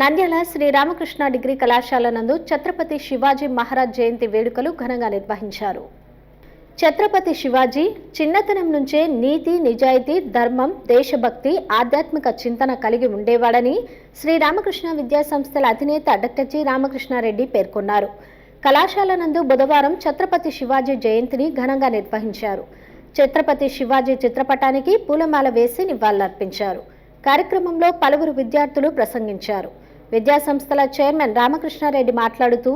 Nandyal Sri Ramakrishna degree కళాశాల నందు ఛత్రపతి శివాజీ మహారాజ్ జయంతి వేడుకలు ఘనంగా నిర్వహించారు. ఛత్రపతి శివాజీ చిన్నతనం నుంచే నీతి నిజాయితీ ధర్మం దేశభక్తి ఆధ్యాత్మిక చింతన కలిగి ఉండేవాడని శ్రీరామకృష్ణ విద్యాసంస్థల విద్యా సంస్థల అధినేత డాక్టర్ జి రామకృష్ణారెడ్డి పేర్కొన్నారు. కళాశాల నందు బుధవారం ఛత్రపతి శివాజీ జయంతిని ఘనంగా నిర్వహించారు. ఛత్రపతి శివాజీ చిత్రపటానికి పూలమాల వేసి నివాళులర్పించారు. కార్యక్రమంలో పలువురు విద్యార్థులు ప్రసంగించారు. విద్యాసంస్థల చైర్మన్ రామకృష్ణారెడ్డి మాట్లాడుతూ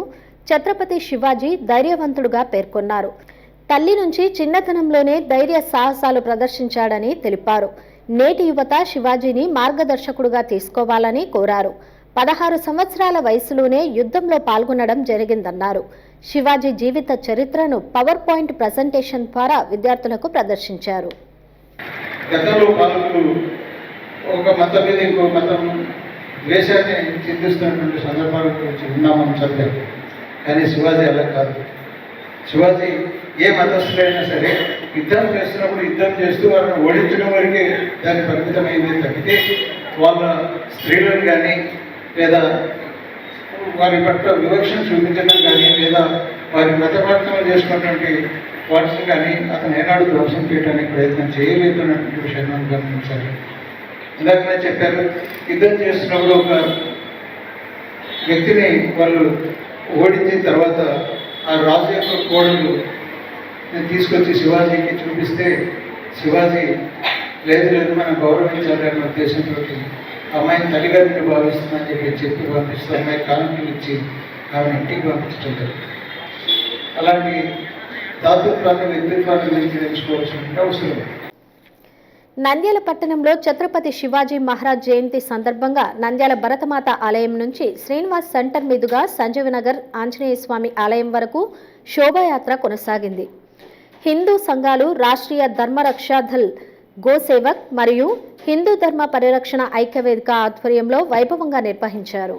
ఛత్రపతి శివాజీ ధైర్యవంతుడుగా పేర్కొన్నారు. తల్లి నుంచి చిన్నతనంలోనే ధైర్య సాహసాలు ప్రదర్శించాడని తెలిపారు. నేటి యువత శివాజీని మార్గదర్శకుడుగా తీసుకోవాలని కోరారు. పదహారు సంవత్సరాల వయసులోనే యుద్ధంలో పాల్గొనడం జరిగిందన్నారు. శివాజీ జీవిత చరిత్రను పవర్ పాయింట్ ప్రజెంటేషన్ ద్వారా విద్యార్థులకు ప్రదర్శించారు. గతంలో పాలకులు ఒక మతం మీద ఇంకో మతం ద్వేషాన్ని చింతిస్తున్నటువంటి సందర్భాల గురించి ఉన్నామని చదివారు కానీ శివాజీ అలా కాదు. శివాజీ ఏ మతస్థులైనా సరే యుద్ధం చేస్తున్నప్పుడు యుద్ధం చేస్తూ వారిని ఓడించడం వరకే దాని పరిమితమైంది తప్పితే వాళ్ళ స్త్రీలను కానీ లేదా వారి పట్ల వివక్షను చూపించడం కానీ లేదా వారి మత చేసుకున్నటువంటి వాటిని కానీ అతను ఏనాడు ధ్వంసం చేయడానికి ప్రయత్నం చేయలేదు అన్నటువంటి విషయాన్ని గమనించాలి. ఇందాకనే చెప్పారు యుద్ధం చేస్తున్నప్పుడు ఒక వ్యక్తిని వాళ్ళు ఓడించిన తర్వాత ఆ రాజు యొక్క కోడలు తీసుకొచ్చి శివాజీకి చూపిస్తే శివాజీ లేదు లేదు మనం గౌరవించాలి అనే ఉద్దేశంతో అమ్మాయిని తల్లిగారిని భావిస్తుందని చెప్పి చెప్పి పంపిస్తూ అమ్మాయి కానుకలు ఇచ్చి ఆమె ఇంటికి పంపించడం జరిగింది. అలాంటి దాతృత్వాన్ని వ్యక్తిత్వాన్ని గురించి నేర్చుకోవాల్సిన అవసరం నంద్యాల పట్టణంలో ఛత్రపతి శివాజీ మహారాజ్ జయంతి సందర్భంగా నంద్యాల భరతమాత ఆలయం నుంచి శ్రీనివాస్ సెంటర్ మీదుగా సంజీవనగర్ ఆంజనేయ స్వామి ఆలయం వరకు శోభాయాత్ర కొనసాగింది. హిందూ సంఘాలు రాష్ట్రీయ ధర్మరక్షాధల్ గోసేవక్ మరియు హిందూ ధర్మ పరిరక్షణ ఐక్యవేదిక ఆధ్వర్యంలో వైభవంగా నిర్వహించారు.